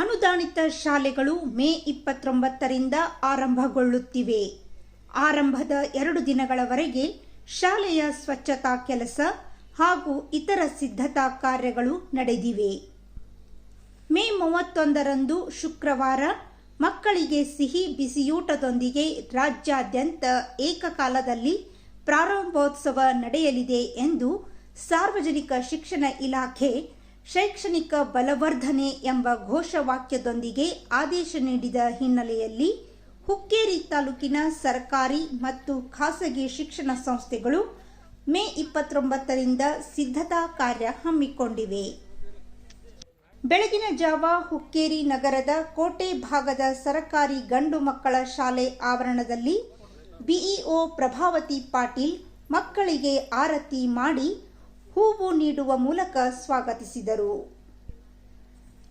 ಅನುದಾನಿತ ಶಾಲೆಗಳು ಮೇ ಇಪ್ಪತ್ತೊಂಬತ್ತರಿಂದ ಆರಂಭಗೊಳ್ಳುತ್ತಿವೆ. ಆರಂಭದ ಎರಡು ದಿನಗಳವರೆಗೆ ಶಾಲೆಯ ಸ್ವಚ್ಛತಾ ಕೆಲಸ ಹಾಗೂ ಇತರ ಸಿದ್ಧತಾ ಕಾರ್ಯಗಳು ನಡೆದಿವೆ. ಮೇ ಮೂವತ್ತೊಂದರಂದು ಶುಕ್ರವಾರ ಮಕ್ಕಳಿಗೆ ಸಿಹಿ ಬಿಸಿಯೂಟದೊಂದಿಗೆ ರಾಜ್ಯಾದ್ಯಂತ ಏಕಕಾಲದಲ್ಲಿ ಪ್ರಾರಂಭೋತ್ಸವ ನಡೆಯಲಿದೆ ಎಂದು ಸಾರ್ವಜನಿಕ ಶಿಕ್ಷಣ ಇಲಾಖೆ ಶೈಕ್ಷಣಿಕ ಬಲವರ್ಧನೆ ಎಂಬ ಘೋಷವಾಕ್ಯದೊಂದಿಗೆ ಆದೇಶ ನೀಡಿದ ಹಿನ್ನೆಲೆಯಲ್ಲಿ ಹುಕ್ಕೇರಿ ತಾಲೂಕಿನ ಸರ್ಕಾರಿ ಮತ್ತು ಖಾಸಗಿ ಶಿಕ್ಷಣ ಸಂಸ್ಥೆಗಳು ಮೇ ಇಪ್ಪತ್ತೊಂಬತ್ತರಿಂದ ಸಿದ್ಧತಾ ಕಾರ್ಯ ಹಮ್ಮಿಕೊಂಡಿವೆ. ಬೆಳಗಿನ ಜಾವ ಹುಕ್ಕೇರಿ ನಗರದ ಕೋಟೆ ಭಾಗದ ಸರಕಾರಿ ಗಂಡು ಮಕ್ಕಳ ಶಾಲೆ ಆವರಣದಲ್ಲಿ ಬಿಇಒ ಪ್ರಭಾವತಿ ಪಾಟೀಲ್ ಮಕ್ಕಳಿಗೆ ಆರತಿ ಮಾಡಿ ಹೂವು ನೀಡುವ ಮೂಲಕ ಸ್ವಾಗತಿಸಿದರು.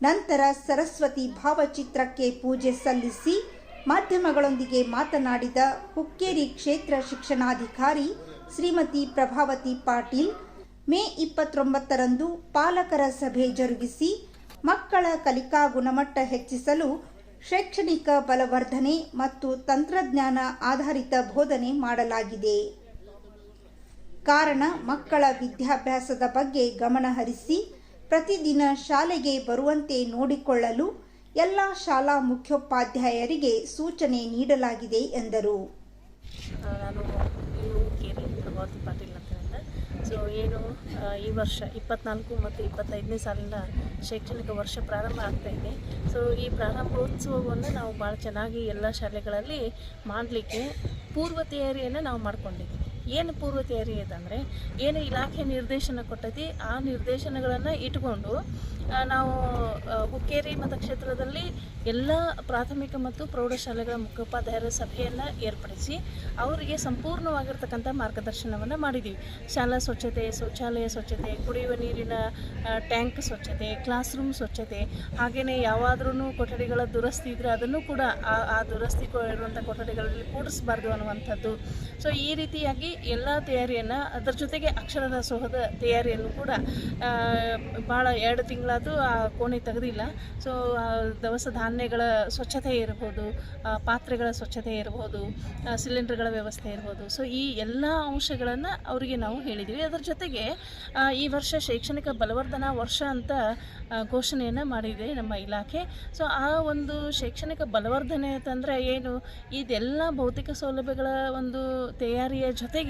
ನಂತರ ಸರಸ್ವತಿ ಭಾವಚಿತ್ರಕ್ಕೆ ಪೂಜೆ ಸಲ್ಲಿಸಿ ಮಾಧ್ಯಮಗಳೊಂದಿಗೆ ಮಾತನಾಡಿದ ಹುಕ್ಕೇರಿ ಕ್ಷೇತ್ರ ಶಿಕ್ಷಣಾಧಿಕಾರಿ ಶ್ರೀಮತಿ ಪ್ರಭಾವತಿ ಪಾಟೀಲ್, ಮೇ ಇಪ್ಪತ್ತೊಂಬತ್ತರಂದು ಪಾಲಕರ ಸಭೆ ಜರುಗಿಸಿ ಮಕ್ಕಳ ಕಲಿಕಾ ಗುಣಮಟ್ಟ ಹೆಚ್ಚಿಸಲು ಶೈಕ್ಷಣಿಕ ಬಲವರ್ಧನೆ ಮತ್ತು ತಂತ್ರಜ್ಞಾನ ಆಧಾರಿತ ಬೋಧನೆ ಮಾಡಲಾಗಿದೆ. ಕಾರಣ ಮಕ್ಕಳ ವಿದ್ಯಾಭ್ಯಾಸದ ಬಗ್ಗೆ ಗಮನ ಹರಿಸಿ ಪ್ರತಿದಿನ ಶಾಲೆಗೆ ಬರುವಂತೆ ನೋಡಿಕೊಳ್ಳಲು ಎಲ್ಲ ಶಾಲಾ ಮುಖ್ಯೋಪಾಧ್ಯಾಯರಿಗೆ ಸೂಚನೆ ನೀಡಲಾಗಿದೆ ಎಂದರು. ನಾನು ಸೊ ಏನು ಈ ವರ್ಷ ಇಪ್ಪತ್ನಾಲ್ಕು ಮತ್ತು ಇಪ್ಪತ್ತೈದನೇ ಸಾಲಿನ ಶೈಕ್ಷಣಿಕ ವರ್ಷ ಪ್ರಾರಂಭ ಆಗ್ತಾ ಇದೆ. ಸೊ ಈ ಪ್ರಾರಂಭೋತ್ಸವವನ್ನು ನಾವು ಭಾಳ ಚೆನ್ನಾಗಿ ಎಲ್ಲ ಶಾಲೆಗಳಲ್ಲಿ ಮಾಡಲಿಕ್ಕೆ ಪೂರ್ವ ತಯಾರಿಯನ್ನು ನಾವು ಮಾಡ್ಕೊಂಡಿದ್ದೀವಿ. ಏನು ಪೂರ್ವ ತಯಾರಿ ಅಂದರೆ ಏನು ಇಲಾಖೆ ನಿರ್ದೇಶನ ಕೊಟ್ಟತಿ, ಆ ನಿರ್ದೇಶನಗಳನ್ನು ಇಟ್ಕೊಂಡು ನಾವು ಹುಕ್ಕೇರಿ ಮತಕ್ಷೇತ್ರದಲ್ಲಿ ಎಲ್ಲ ಪ್ರಾಥಮಿಕ ಮತ್ತು ಪ್ರೌಢಶಾಲೆಗಳ ಮುಖ್ಯೋಪಾಧ್ಯಾಯರ ಸಭೆಯನ್ನು ಏರ್ಪಡಿಸಿ ಅವರಿಗೆ ಸಂಪೂರ್ಣವಾಗಿರ್ತಕ್ಕಂಥ ಮಾರ್ಗದರ್ಶನವನ್ನು ಮಾಡಿದ್ದೀವಿ ಶಾಲಾ ಸ್ವಚ್ಛತೆ, ಶೌಚಾಲಯ ಸ್ವಚ್ಛತೆ, ಕುಡಿಯುವ ನೀರಿನ ಟ್ಯಾಂಕ್ ಸ್ವಚ್ಛತೆ, ಕ್ಲಾಸ್ ರೂಮ್ ಸ್ವಚ್ಛತೆ ಹಾಗೆಯೇ ಯಾವಾದ್ರೂ ಕೊಠಡಿಗಳ ದುರಸ್ತಿ ಇದ್ದರೆ ಅದನ್ನು ಕೂಡ ಆ ದುರಸ್ತಿ ಇರುವಂಥ ಕೊಠಡಿಗಳಲ್ಲಿ ಕೂಡಿಸಬಾರ್ದು ಅನ್ನುವಂಥದ್ದು. ಸೊ ಈ ರೀತಿಯಾಗಿ ಎಲ್ಲ ತಯಾರಿಯನ್ನು, ಅದರ ಜೊತೆಗೆ ಅಕ್ಷರ ದಾಸೋಹದ ತಯಾರಿಯನ್ನು ಕೂಡ ಭಾಳ ಎರಡು ತಿಂಗಳಾದರೂ ಆ ಕೋಣೆ ತೆಗೆದಿಲ್ಲ. ಸೊ ದವಸ ಧಾನ್ಯಗಳ ಸ್ವಚ್ಛತೆ ಇರ್ಬೋದು ಪಾತ್ರೆಗಳ ಸ್ವಚ್ಛತೆ ಇರ್ಬೋದು ಸಿಲಿಂಡರ್ಗಳ ವ್ಯವಸ್ಥೆ ಇರ್ಬೋದು. ಸೊ ಈ ಎಲ್ಲ ಅಂಶಗಳನ್ನು ಅವರಿಗೆ ನಾವು ಹೇಳಿದ್ದೀವಿ ಅದರ ಜೊತೆಗೆ ಈ ವರ್ಷ ಶೈಕ್ಷಣಿಕ ಬಲವರ್ಧನಾ ವರ್ಷ ಅಂತ ಘೋಷಣೆಯನ್ನು ಮಾಡಿದೆ ನಮ್ಮ ಇಲಾಖೆ. ಸೊ ಆ ಒಂದು ಶೈಕ್ಷಣಿಕ ಬಲವರ್ಧನೆ ಅಂತಂದರೆ ಏನು? ಇದೆಲ್ಲ ಭೌತಿಕ ಸೌಲಭ್ಯಗಳ ಒಂದು ತಯಾರಿಯ ಜೊತೆಗೆ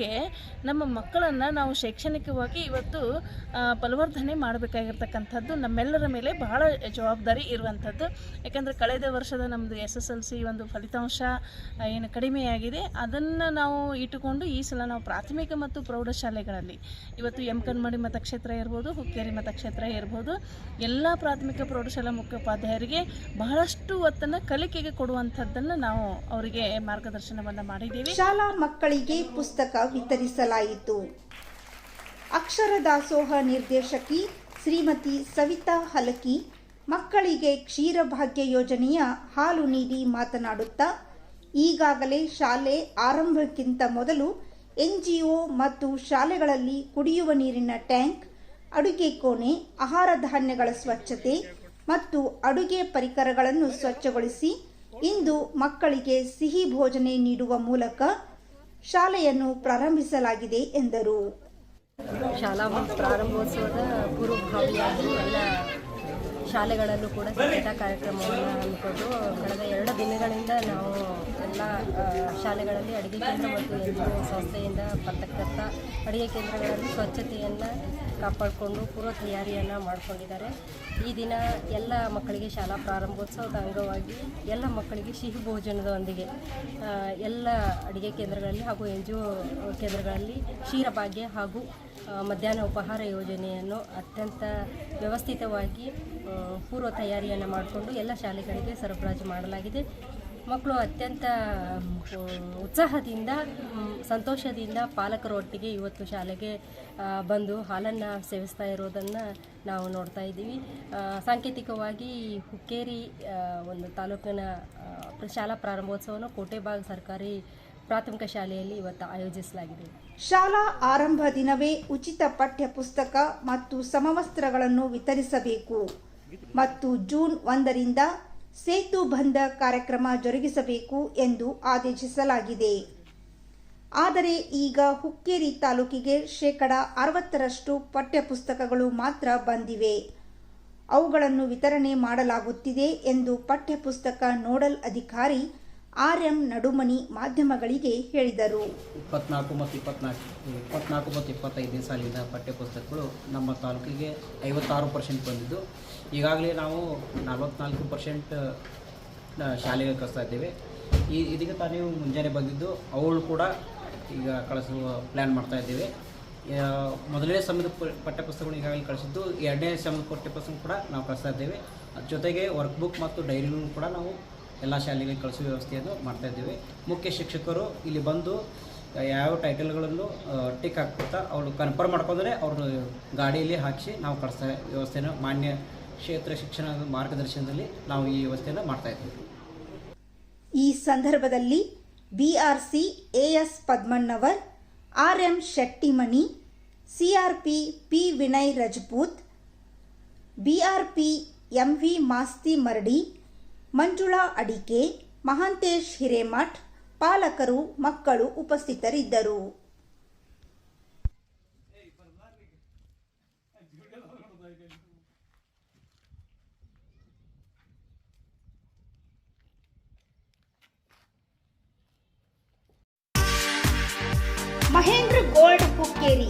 ನಮ್ಮ ಮಕ್ಕಳನ್ನು ನಾವು ಶೈಕ್ಷಣಿಕವಾಗಿ ಇವತ್ತು ಬಲವರ್ಧನೆ ಮಾಡಬೇಕಾಗಿರ್ತಕ್ಕಂಥದ್ದು ನಮ್ಮೆಲ್ಲರ ಮೇಲೆ ಬಹಳ ಜವಾಬ್ದಾರಿ ಇರುವಂಥದ್ದು. ಯಾಕಂದರೆ ಕಳೆದ ವರ್ಷದ ನಮ್ಮದು ಎಸ್ ಎಸ್ ಎಲ್ ಸಿ ಒಂದು ಫಲಿತಾಂಶ ಏನು ಕಡಿಮೆಯಾಗಿದೆ. ಅದನ್ನು ನಾವು ಇಟ್ಟುಕೊಂಡು ಈ ಸಲ ನಾವು ಪ್ರಾಥಮಿಕ ಮತ್ತು ಪ್ರೌಢಶಾಲೆಗಳಲ್ಲಿ, ಇವತ್ತು ಎಂ ಕನ್ಮಡಿ ಮತಕ್ಷೇತ್ರ ಇರ್ಬೋದು, ಹುಕ್ಕೇರಿ ಮತಕ್ಷೇತ್ರ ಇರ್ಬೋದು, ಎಲ್ಲ ಪ್ರಾಥಮಿಕ ಪ್ರೌಢಶಾಲಾ ಮುಖ್ಯೋಪಾಧ್ಯಾಯರಿಗೆ ಬಹಳಷ್ಟು ಒತ್ತನ್ನು ಕಲಿಕೆಗೆ ಕೊಡುವಂಥದ್ದನ್ನು ನಾವು ಅವರಿಗೆ ಮಾರ್ಗದರ್ಶನವನ್ನು ಮಾಡಿದ್ದೀವಿ. ಶಾಲಾ ಮಕ್ಕಳಿಗೆ ಪುಸ್ತಕ ವಿತರಿಸಲಾಯಿತು. ಅಕ್ಷರ ದಾಸೋಹ ನಿರ್ದೇಶಕಿ ಶ್ರೀಮತಿ ಸವಿತಾ ಹಲಕಿ ಮಕ್ಕಳಿಗೆ ಕ್ಷೀರಭಾಗ್ಯ ಯೋಜನೆಯ ಹಾಲು ನೀಡಿ ಮಾತನಾಡುತ್ತಾ, ಈಗಾಗಲೇ ಶಾಲೆ ಆರಂಭಕ್ಕಿಂತ ಮೊದಲು ಎನ್ಜಿಒ ಮತ್ತು ಶಾಲೆಗಳಲ್ಲಿ ಕುಡಿಯುವ ನೀರಿನ ಟ್ಯಾಂಕ್, ಅಡುಗೆ ಕೋಣೆ, ಆಹಾರ ಧಾನ್ಯಗಳ ಸ್ವಚ್ಛತೆ ಮತ್ತು ಅಡುಗೆ ಪರಿಕರಗಳನ್ನು ಸ್ವಚ್ಛಗೊಳಿಸಿ ಇಂದು ಮಕ್ಕಳಿಗೆ ಸಿಹಿ ಭೋಜನೆ ನೀಡುವ ಮೂಲಕ ಶಾಲೆಯನ್ನು ಪ್ರಾರಂಭಿಸಲಾಗಿದೆ ಎಂದರು. ಶಾಲಾ ಪ್ರಾರಂಭೋತ್ಸವದ ಪೂರ್ವಭಾವಿಯಾಗಿ ಎಲ್ಲ ಶಾಲೆಗಳಲ್ಲೂ ಕೂಡ ಸ್ವಚ್ಛತಾ ಕಾರ್ಯಕ್ರಮವನ್ನು ಹಮ್ಮಿಕೊಂಡು ಕಳೆದ ಎರಡು ದಿನಗಳಿಂದ ನಾವು ಎಲ್ಲ ಶಾಲೆಗಳಲ್ಲಿ ಅಡುಗೆ ಕೇಂದ್ರ ಮತ್ತು ಎನ್ ಸಂಸ್ಥೆಯಿಂದ ಬರ್ತಕ್ಕಂಥ ಅಡುಗೆ ಕೇಂದ್ರಗಳಲ್ಲಿ ಸ್ವಚ್ಛತೆಯನ್ನು ಕಾಪಾಡಿಕೊಂಡು ಪೂರ್ವ ತಯಾರಿಯನ್ನು ಮಾಡಿಕೊಂಡಿದ್ದಾರೆ. ಈ ದಿನ ಎಲ್ಲ ಮಕ್ಕಳಿಗೆ ಶಾಲಾ ಪ್ರಾರಂಭೋತ್ಸವದ ಅಂಗವಾಗಿ ಎಲ್ಲ ಮಕ್ಕಳಿಗೆ ಸಿಹಿ ಭೋಜನದೊಂದಿಗೆ ಎಲ್ಲ ಅಡುಗೆ ಕೇಂದ್ರಗಳಲ್ಲಿ ಹಾಗೂ ಎನ್ ಜಿ ಒ ಕೇಂದ್ರಗಳಲ್ಲಿ ಕ್ಷೀರಭಾಗ್ಯ ಹಾಗೂ ಮಧ್ಯಾಹ್ನ ಉಪಹಾರ ಯೋಜನೆಯನ್ನು ಅತ್ಯಂತ ವ್ಯವಸ್ಥಿತವಾಗಿ ಪೂರ್ವ ತಯಾರಿಯನ್ನು ಮಾಡಿಕೊಂಡು ಎಲ್ಲ ಶಾಲೆಗಳಿಗೆ ಸರಬರಾಜು ಮಾಡಲಾಗಿದೆ. ಮಕ್ಕಳು ಅತ್ಯಂತ ಉತ್ಸಾಹದಿಂದ ಸಂತೋಷದಿಂದ ಪಾಲಕರೊಟ್ಟಿಗೆ ಇವತ್ತು ಶಾಲೆಗೆ ಬಂದು ಹಾಲನ್ನು ಸೇವಿಸ್ತಾ ಇರೋದನ್ನು ನಾವು ನೋಡ್ತಾ ಇದ್ದೀವಿ. ಸಾಂಕೇತಿಕವಾಗಿ ಹುಕ್ಕೇರಿ ಒಂದು ತಾಲೂಕಿನ ಶಾಲಾ ಪ್ರಾರಂಭೋತ್ಸವವನ್ನು ಕೋಟೆಬಾಗ್ ಸರ್ಕಾರಿ ಪ್ರಾಥಮಿಕ ಶಾಲೆಯಲ್ಲಿ ಇವತ್ತು ಆಯೋಜಿಸಲಾಗಿದೆ. ಶಾಲಾ ಆರಂಭ ದಿನವೇ ಉಚಿತ ಪಠ್ಯ ಪುಸ್ತಕ ಮತ್ತು ಸಮವಸ್ತ್ರಗಳನ್ನು ವಿತರಿಸಬೇಕು. ಮತ್ತು ಜೂನ್ ಒಂದರಿಂದ ಸೇತು ಬಂಧ ಕಾರ್ಯಕ್ರಮ ಜರುಗಿಸಬೇಕು ಎಂದು ಆದೇಶಿಸಲಾಗಿದೆ. ಆದರೆ ಈಗ ಹುಕ್ಕೇರಿ ತಾಲೂಕಿಗೆ ಶೇಕಡ ಅರವತ್ತರಷ್ಟು ಪಠ್ಯಪುಸ್ತಕಗಳು ಮಾತ್ರ ಬಂದಿವೆ. ಅವುಗಳನ್ನು ವಿತರಣೆ ಮಾಡಲಾಗುತ್ತಿದೆ ಎಂದು ಪಠ್ಯಪುಸ್ತಕ ನೋಡಲ್ ಅಧಿಕಾರಿ ಆರ್ ಎಂ ನಡುಮನಿ ಮಾಧ್ಯಮಗಳಿಗೆ ಹೇಳಿದರು. ಇಪ್ಪತ್ನಾಲ್ಕು ಮತ್ತು ಇಪ್ಪತ್ನಾಲ್ಕು ಇಪ್ಪತ್ನಾಲ್ಕು ಮತ್ತು ಇಪ್ಪತ್ತೈದನೇ ಸಾಲಿನ ಪಠ್ಯಪುಸ್ತಕಗಳು ನಮ್ಮ ತಾಲೂಕಿಗೆ ಐವತ್ತಾರು ಪರ್ಸೆಂಟ್ ಬಂದಿದ್ದು. ಈಗಾಗಲೇ ನಾವು ನಲವತ್ನಾಲ್ಕು ಪರ್ಸೆಂಟ್ ಶಾಲೆಗೆ ಕಳಿಸ್ತಾ ಇದ್ದೇವೆ. ಈ, ಇದಕ್ಕೆ ತಾನೇ ಮುಂಜಾನೆ ಬಂದಿದ್ದು. ಅವಳು ಕೂಡ ಈಗ ಕಳಿಸುವ ಪ್ಲ್ಯಾನ್ ಮಾಡ್ತಾ ಇದ್ದೇವೆ. ಮೊದಲನೇ ಸಮಯದ ಪಠ್ಯಪುಸ್ತಕಗಳು ಈಗಾಗಲೇ ಕಳಿಸಿದ್ದು. ಎರಡನೇ ಸಮಯದ ಪಠ್ಯಪುಸ್ತಕ ಕೂಡ ನಾವು ಕಳಿಸ್ತಾ ಇದ್ದೇವೆ. ಜೊತೆಗೆ ವರ್ಕ್ ಬುಕ್ ಮತ್ತು ಡೈರಿನೂ ಕೂಡ ನಾವು ಎಲ್ಲ ಶಾಲೆಗಳಿಗೆ ಕಳಿಸುವ ವ್ಯವಸ್ಥೆಯನ್ನು ಮಾಡ್ತಾ ಇದ್ದೇವೆ. ಮುಖ್ಯ ಶಿಕ್ಷಕರು ಇಲ್ಲಿ ಬಂದು ಯಾವ ಟೈಟಲ್ಗಳನ್ನು ಟಿಕ್ ಹಾಕ್ಬಿಡ್ತಾ ಅವರು ಕನ್ಫರ್ಮ್ ಮಾಡ್ಕೊಂಡ್ರೆ ಅವ್ರನ್ನ ಗಾಡಿಯಲ್ಲಿ ಹಾಕಿಸಿ ನಾವು ಕಳಿಸ್ತಾ ವ್ಯವಸ್ಥೆನ ಮಾನ್ಯ ಕ್ಷೇತ್ರ ಶಿಕ್ಷಣ ಮಾರ್ಗದರ್ಶನದಲ್ಲಿ ನಾವು ಈ ವ್ಯವಸ್ಥೆಯನ್ನು ಮಾಡ್ತಾ ಇದ್ದೀವಿ. ಈ ಸಂದರ್ಭದಲ್ಲಿ BRC A S Padmannavar R M Shettimani CRP P Vinay Rajput BRP M V Masti Maradi Manjula Adike Mahantesh Hiremath ಪಾಲಕರು ಮಕ್ಕಳು ಉಪಸ್ಥಿತರಿದ್ದರು. ಮಹೇಂದ್ರ ಗೋಲ್ಡ್ ಹುಕ್ಕೇರಿ